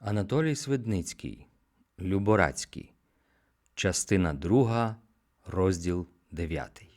Анатолій Свидницький, Люборацький, частина 2, розділ 9.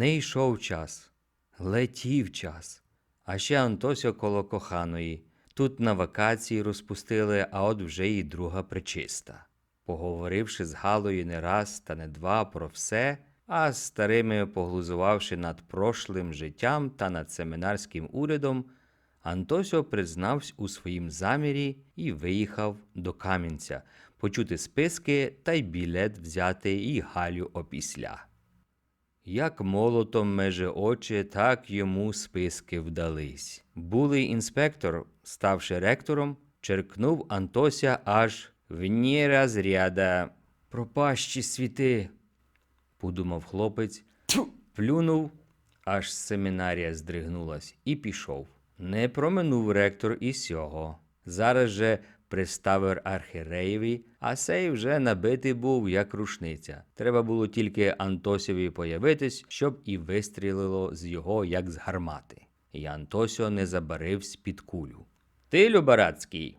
Не йшов час, летів час. А ще Антосьо коло коханої. Тут на вакації розпустили, а от вже і друга причиста. Поговоривши з Галою не раз та не два про все, а з старими поглузувавши над прошлим життям та над семінарським урядом, Антосьо признався у своїм замірі і виїхав до Кам'янця почути списки та й білет взяти і Галю опісля. Як молотом меже очі, так йому списки вдались. Булий інспектор, ставши ректором, черкнув Антося аж вні розряда. Пропащі світи, подумав хлопець, плюнув, аж семінарія здригнулась, і пішов. Не проминув ректор і сього. Зараз же приставив архіреєві, а сей вже набитий був, як рушниця. Треба було тільки Антосєві появитись, щоб і вистрілило з його, як з гармати. І Антосьо не забарився під кулю. Ти, Любарацький?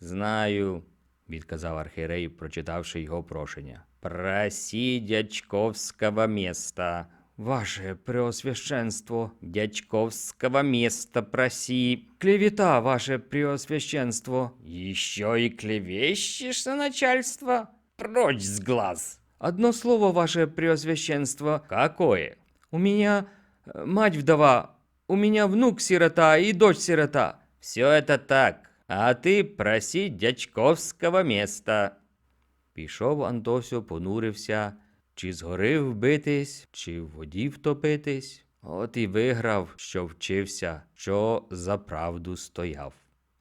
Знаю, відказав архірей, прочитавши його прошення. Проси дядьковського места. Ваше преосвященство, дядьковского места проси. Клевета, ваше преосвященство. Еще и клевещешь на начальство? Прочь с глаз. Одно слово, ваше преосвященство. Какое? У меня э, мать вдова, у меня внук сирота и дочь сирота. Все это так, а ты проси дядьковского места. Пішов Антосю, понурився, чи згорив битись, чи в воді втопитись. От і виграв, що вчився, що за правду стояв.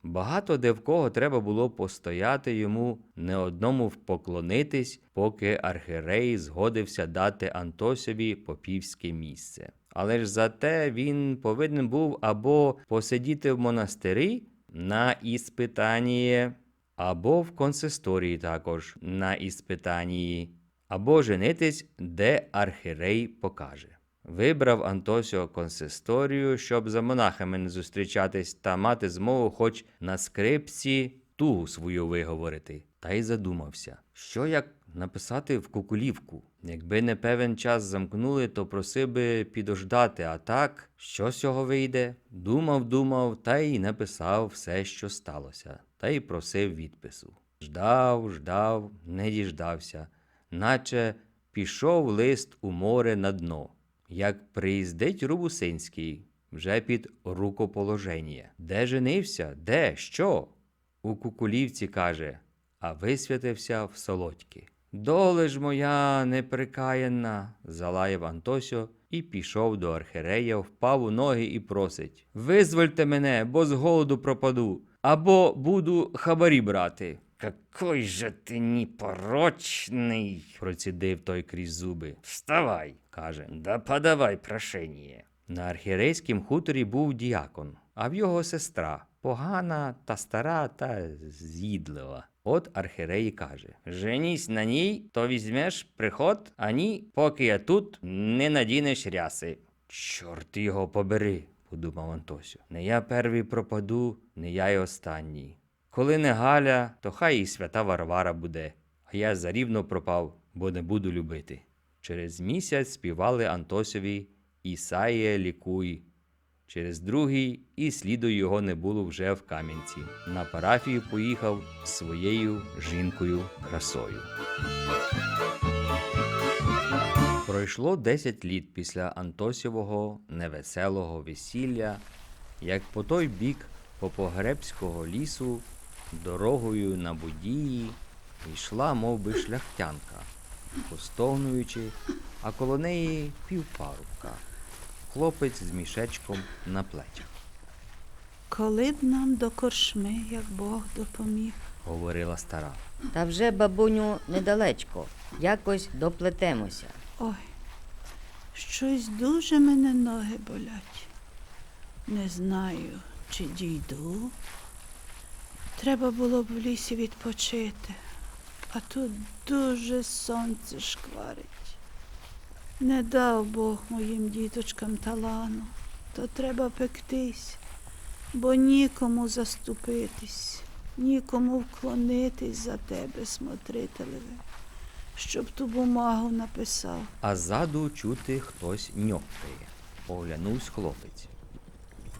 Багато де в кого треба було постояти йому, не одному впоклонитись, поки архірей згодився дати Антосові попівське місце. Але ж зате він повинен був або посидіти в монастирі на іспитанні, або в консисторії також на іспитанії, або женитись, де архірей покаже. Вибрав Антосіо консисторію, щоб за монахами не зустрічатись та мати змогу хоч на скрипці тугу свою виговорити. Та й задумався, що як написати в кукулівку. Якби не певен час замкнули, то просив би підождати, а так, що з цього вийде? Думав, думав, та й написав все, що сталося, та й просив відпису. Ждав, ждав, не діждався, наче пішов лист у море на дно. Як приїздить Рубусинський, вже під рукоположення. Де женився? Де? Що? У Кукулівці каже, а висвятився в солодьки. Доле ж моя неприкаянна, залаяв Антосьо і пішов до архирея, впав у ноги і просить Визвольте мене, бо з голоду пропаду, або буду хабарі брати. Какой же ти непорочний, процідив той крізь зуби. Вставай, каже, да подавай прошення. На архірейськім хуторі був діакон, а в його сестра погана та стара та з'їдлива. От архірей каже: Женісь на ній, то візьмеш приход, а ні, поки я тут не надінеш ряси. Чорт його побери, подумав Антосю. Не я первий пропаду, не я й останній. Коли не Галя, то хай і свята Варвара буде, а я зарівно пропав, бо не буду любити. Через місяць співали Антосові Ісаїє лікуй. Через другий і сліду його не було вже в Кам'янці. На парафію поїхав своєю жінкою красою. Пройшло 10 літ після Антосівого невеселого весілля, як по той бік Попогребського лісу дорогою на будії йшла мов би, шляхтянка, постогнуючи, а коло неї півпарубка, хлопець з мішечком на плечах. Коли б нам до коршми, як Бог допоміг. говорила стара. Та вже, бабуню, недалечко. Якось доплетемося. Ой, Щось дуже мене ноги болять. Не знаю, чи дійду. Треба було б в лісі відпочити, а тут дуже сонце шкварить. Не дав Бог моїм діточкам талану, то треба пектись, бо нікому заступитись, нікому вклонитись за тебе, смотрителеве, щоб ту бумагу написав. А ззаду чути хтось ньохтає. Оглянувсь хлопець.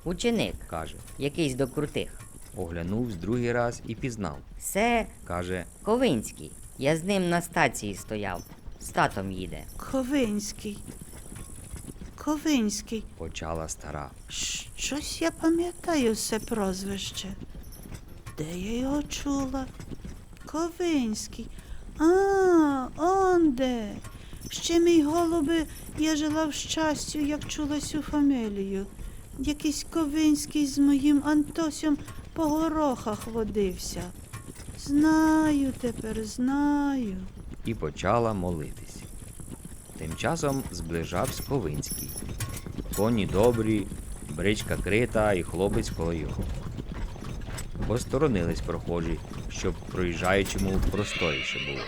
Ученик, Каже. якийсь до крутих. Оглянувсь другий раз і пізнав. Це Каже, Ковинський. Я з ним на стації стояв. З татом їде. Ковинський. Ковинський. почала стара. Щось я пам'ятаю це прозвище. Де я його чула? Ковинський. А, он де. Ще мій голуби, я жила в щастю, як чула цю фамілію. Якийсь Ковинський з моїм Антосем по горохах водився. Знаю тепер, знаю. і почала молитись. Тим часом зближався Ковинський. Коні добрі, бричка крита і хлопець коло його. Посторонились прохожі, щоб проїжджаючому просторіше було.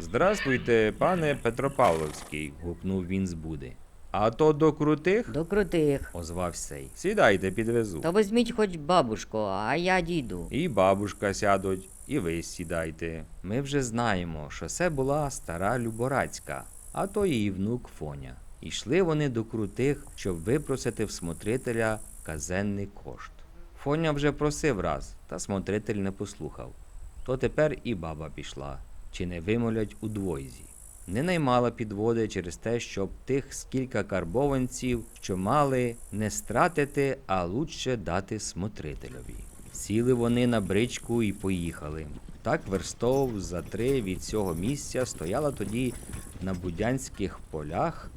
Здравствуйте, пане Петропавловський, гукнув він з буди. А то до крутих? До крутих. озвався сей. Сідайте, підвезу. То візьміть хоч бабушку, а я дійду. І бабушка сядуть, і ви сідайте. Ми вже знаємо, що це була стара Люборацька, а то її внук Фоня. Ішли вони до крутих, щоб випросити в смотрителя казенний кошт. Фоня вже просив раз, та смотритель не послухав. То тепер і баба пішла, чи не вимолять у двойзі. Не наймала підводи через те, щоб тих скільки карбованців, що мали, не стратити, а лучше дати смотрителеві. Сіли вони на бричку і поїхали. Так верстов за три від цього місця стояла тоді на будянських полях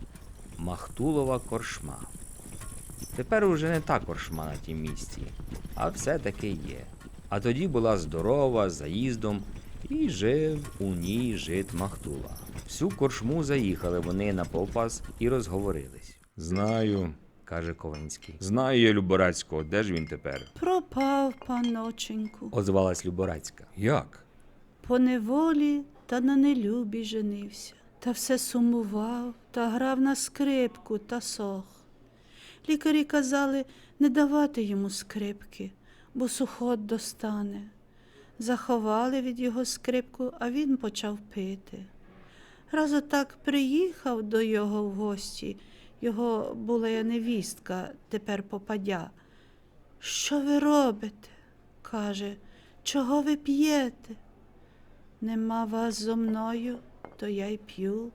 Махтулова коршма. Тепер уже не та коршма на тім місці, а все-таки є. А тоді була здорова, заїздом, і жив у ній жит Махтула. Всю коршму заїхали вони на попас і розговорились. Знаю, каже Ковинський. Знаю я Люборацького, де ж він тепер? Пропав, паноченьку. озвалась Люборацька. Як? По неволі та на нелюбі женився, та все сумував, та грав на скрипку та сох. Лікарі казали не давати йому скрипки, бо сухот достане. Заховали від його скрипку, а він почав пити. Раз отак приїхав до його в гості, його була я невістка, тепер попадя. Що ви робите? каже, чого ви п'єте? Нема вас зо мною, то я й п'ю.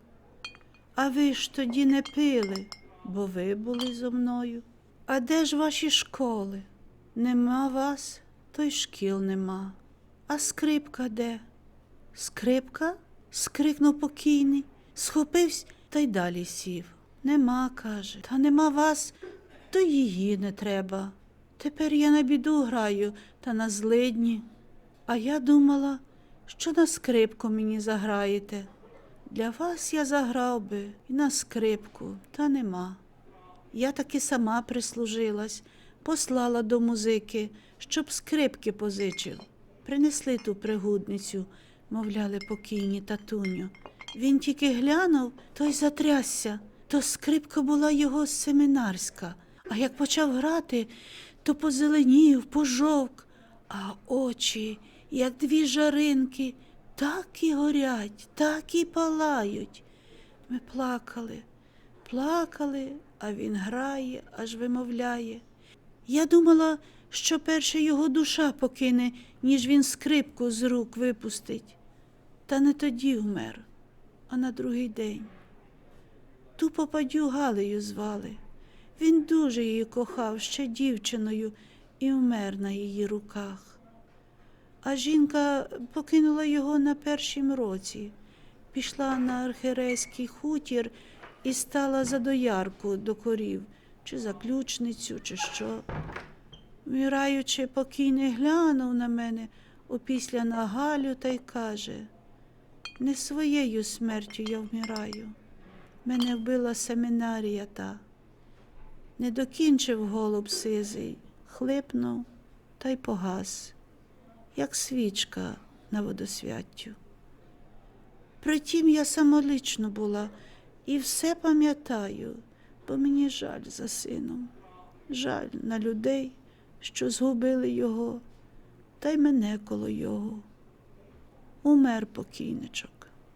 А ви ж тоді не пили, бо ви були зо мною. А де ж ваші школи? Нема вас, то й шкіл нема. А скрипка де? Скрипка? Скрикнув покійний, схопився та й далі сів. Нема, каже, та нема вас, то її не треба. Тепер я на біду граю та на злидні. А я думала, що на скрипку мені заграєте. Для вас я заграв би і на скрипку, та нема. Я таки сама прислужилась, послала до музики, щоб скрипки позичив. Принесли ту пригудницю, мовляли покійні татуню. Він тільки глянув, то й затрясся. То скрипка була його семинарська. А як почав грати, то позеленів, пожовк, а очі, як дві жаринки, так і горять, так і палають. Ми плакали, плакали, а він грає, аж вимовляє. Я думала, що перше його душа покине, ніж він скрипку з рук випустить. Та не тоді вмер, а на другий день. Ту попадю Галею звали. Він дуже її кохав ще дівчиною і вмер на її руках. А жінка покинула його на першім році, пішла на архірейський хутір і стала за доярку до корів, чи за ключницю, чи що. Вмираючи, покійний глянув на мене опісля на Галю та й каже: не своєю смертю я вмираю, Мене вбила семінарія та. Не докінчив голуб сизий, хлипнув та й погас, як свічка на водосвяттю. Притім я самолічно була і все пам'ятаю, бо мені жаль за сином, жаль на людей, що згубили його, та й мене коло його. Умер покійничок.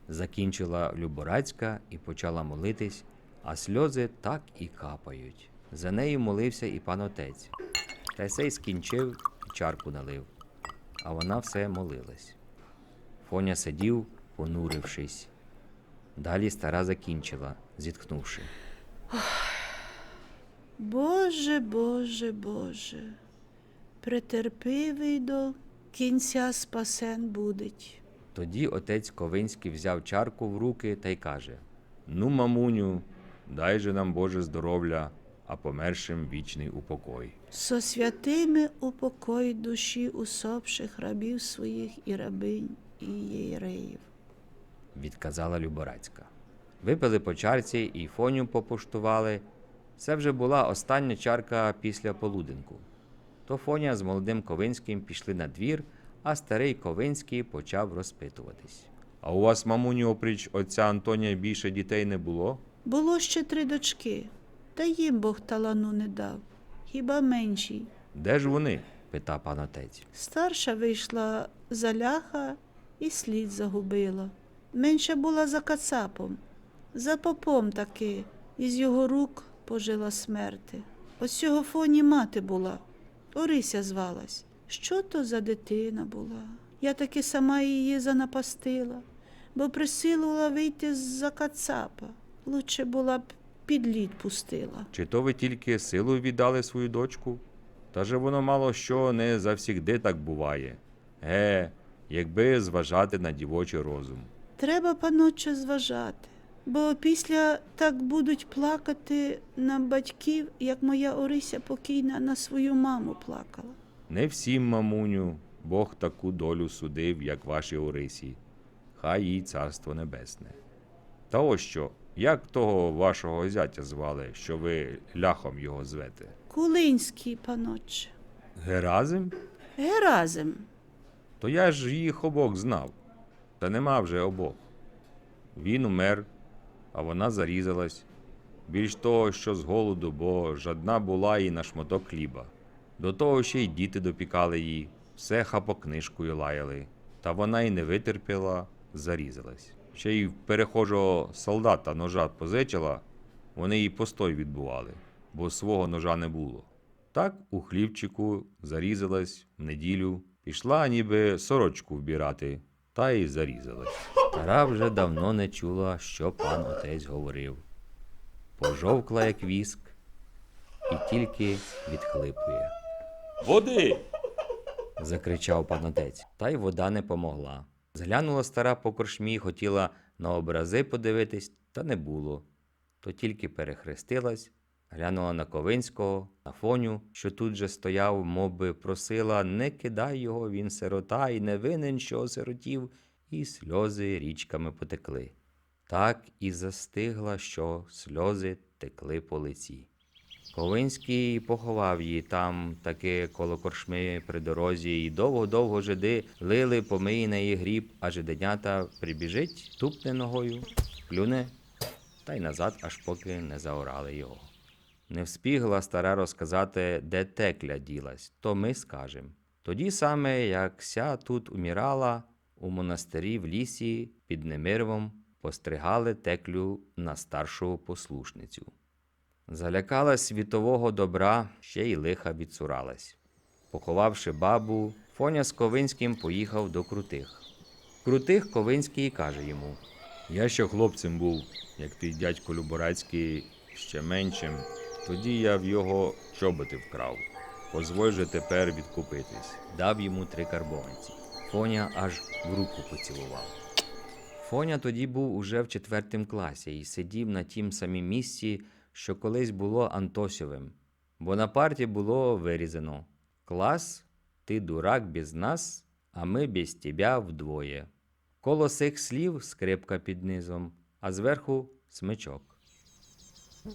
Закінчила Люборацька і почала молитись, а сльози так і капають. За нею молився і пан отець. Та й сей скінчив і чарку налив, а вона все молилась. Фоня сидів, понурившись. Далі стара закінчила, зітхнувши. Боже, Боже, Боже, претерпивий до кінця спасен будить. Тоді отець Ковинський взяв чарку в руки та й каже: Ну, мамуню, дай же нам Боже здоров'я, а помершим вічний упокой. Со святими упокой душі усопших рабів своїх і рабинь, і єреїв. відказала Люборацька. Випили по чарці і фоню попуштували. Це вже була остання чарка після полуденку. То Фоня з молодим Ковинським пішли на двір, а старий Ковинський почав розпитуватись. А у вас, мамуню, опріч отця Антонія більше дітей не було? Було ще три дочки, та їм Бог талану не дав, хіба меншій. Де ж вони? питав пан отець. Старша вийшла за ляха і слід загубила. Менша була за кацапом, за попом таки, із його рук пожила смерти. Ось цього фоні мати була, Орися звалась. Що то за дитина була? Я таки сама її занапастила, бо присилувала вийти з-за кацапа. Лучше була б під лід пустила. Чи то ви тільки силою віддали свою дочку? Та же воно мало що не завсігди так буває. Ге, якби зважати на дівочий розум. Треба, паноче, зважати, бо після так будуть плакати на батьків, як моя Орися покійна на свою маму плакала. Не всім, мамуню, Бог таку долю судив, як ваші Орисі. Хай їй царство небесне. Та ось що, як того вашого зятя звали, що ви ляхом його звете? Кулинський, паноче. Геразим? Геразим. То я ж їх обох знав. Та нема вже обох. Він умер, а вона зарізалась. Більш того, що з голоду, бо жадна була і на шматок хліба. До того ще й діти допікали її, все хапокнижкою лаяли. Та вона й не витерпіла, зарізалась. Ще й перехожого солдата ножа позичила, вони їй постой відбували, бо свого ножа не було. Так у хлівчику зарізалась в неділю, пішла ніби сорочку вбирати, та й зарізалась. Стара вже давно не чула, що пан отець говорив. Пожовкла, як віск, і тільки відхлипує. Води! закричав пан отець. Та й вода не помогла. Зглянула стара по коршмі, хотіла на образи подивитись, та не було. То тільки перехрестилась, глянула на Ковинського, на фоню, що тут же стояв, мов би просила, не кидай його, він сирота і не винен, що осиротів, і сльози річками потекли. Так і застигла, що сльози текли по лиці. Ковинський поховав її там, таки коло коршми при дорозі, і довго-довго жиди лили помиї на її гріб, а жиденята прибіжить, тупне ногою, плюне, та й назад, аж поки не заорали його. Не вспігла стара розказати, де текля ділась, то ми скажем. Тоді саме, як ся тут умірала, у монастирі в лісі під Немировом постригали теклю на старшу послушницю. Залякалась світового добра, ще й лиха відсуралась. Поховавши бабу, Фоня з Ковинським поїхав до крутих. Крутих Ковинський каже йому: Я ще хлопцем був, як твій дядько Люборацький ще меншим. Тоді я в його чоботи вкрав. Позволь же тепер відкупитись. Дав йому три карбованці. Фоня аж в руку поцілував. Фоня тоді був уже в четвертім класі і сидів на тім самім місці, що колись було Антосьовим, бо на парті було вирізано Клас, ти дурак без нас, а ми без тебя вдвоє. Коло сих слів скрипка під низом, а зверху смичок.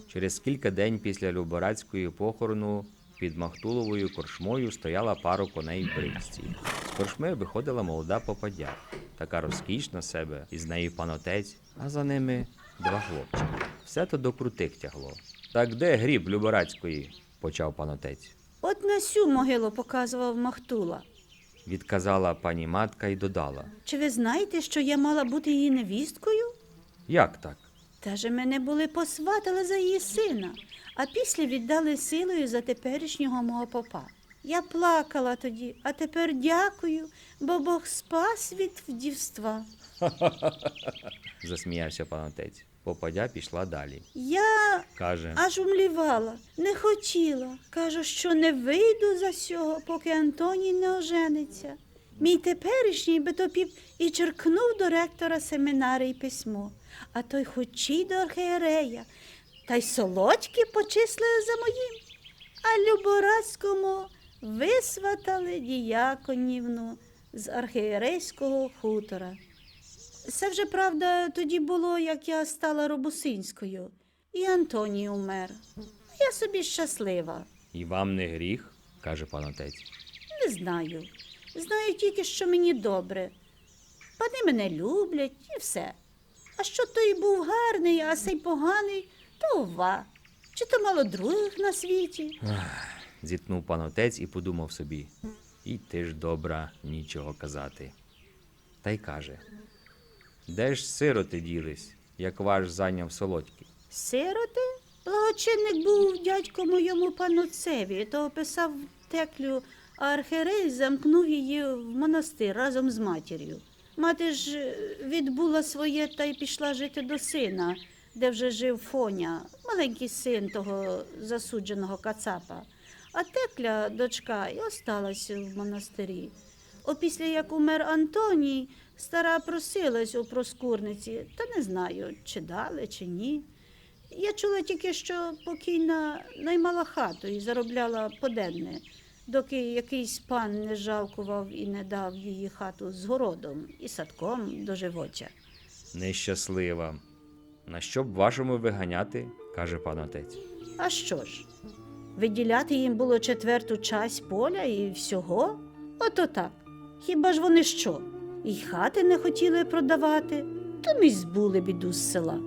Через кілька день після Люборацької похорону під Махтуловою корчмою стояла пара коней в бричці. З корчми виходила молода попадя, така розкішна себе, і з нею панотець, а за ними два хлопчики. Все то до крутих тягло. Так де гріб Люборацької? почав панотець. От на сю могилу показував Махтула. Відказала пані матка і додала: Чи ви знаєте, що я мала бути її невісткою? Як так? Та же мене були посватали за її сина, а після віддали силою за теперішнього мого попа. Я плакала тоді, а тепер дякую, бо Бог спас від вдівства. засміявся панотець. Попадя пішла далі. Я Каже, аж умлівала, не хотіла. Кажу, що не вийду за сього, поки Антоній не ожениться. Мій теперішній би то піп і черкнув до ректора семінарії письмо, а той хочі до архієрея, та й солодьки почислили за моїм. А Люборадському висватали діяконівну з архієрейського хутора. Це вже правда тоді було, як я стала робусинською, і Антоній умер. Я собі щаслива. і вам не гріх? каже панотець. Не знаю. Знаю тільки, що мені добре. Пани мене люблять і все. А що той був гарний, а сей поганий, то ова. Чи то мало других на світі? Зітнув панотець і подумав собі. І ти ж добра, нічого казати. Та й каже: Де ж сироти ділись, як ваш зайняв солодьки? Сироти? Благочинник був дядько моєму пануцеві, то описав теклю, а архірей замкнув її в монастир разом з матір'ю. Мати ж е, відбула своє та й пішла жити до сина, де вже жив Фоня, маленький син того засудженого кацапа. А текля, дочка, і осталась в монастирі. Опісля як умер Антоній, стара просилась у проскурниці, та не знаю, чи дали, чи ні. Я чула тільки, що покійна наймала хату і заробляла поденне, доки якийсь пан не жалкував і не дав її хату з городом і садком до живоча. Нещаслива. На що б вашому виганяти? каже панотець. А що ж? Виділяти їм було четверту часть поля і всього? Ото так. Хіба ж вони що? І хати не хотіли продавати, то ми й збули біду з села.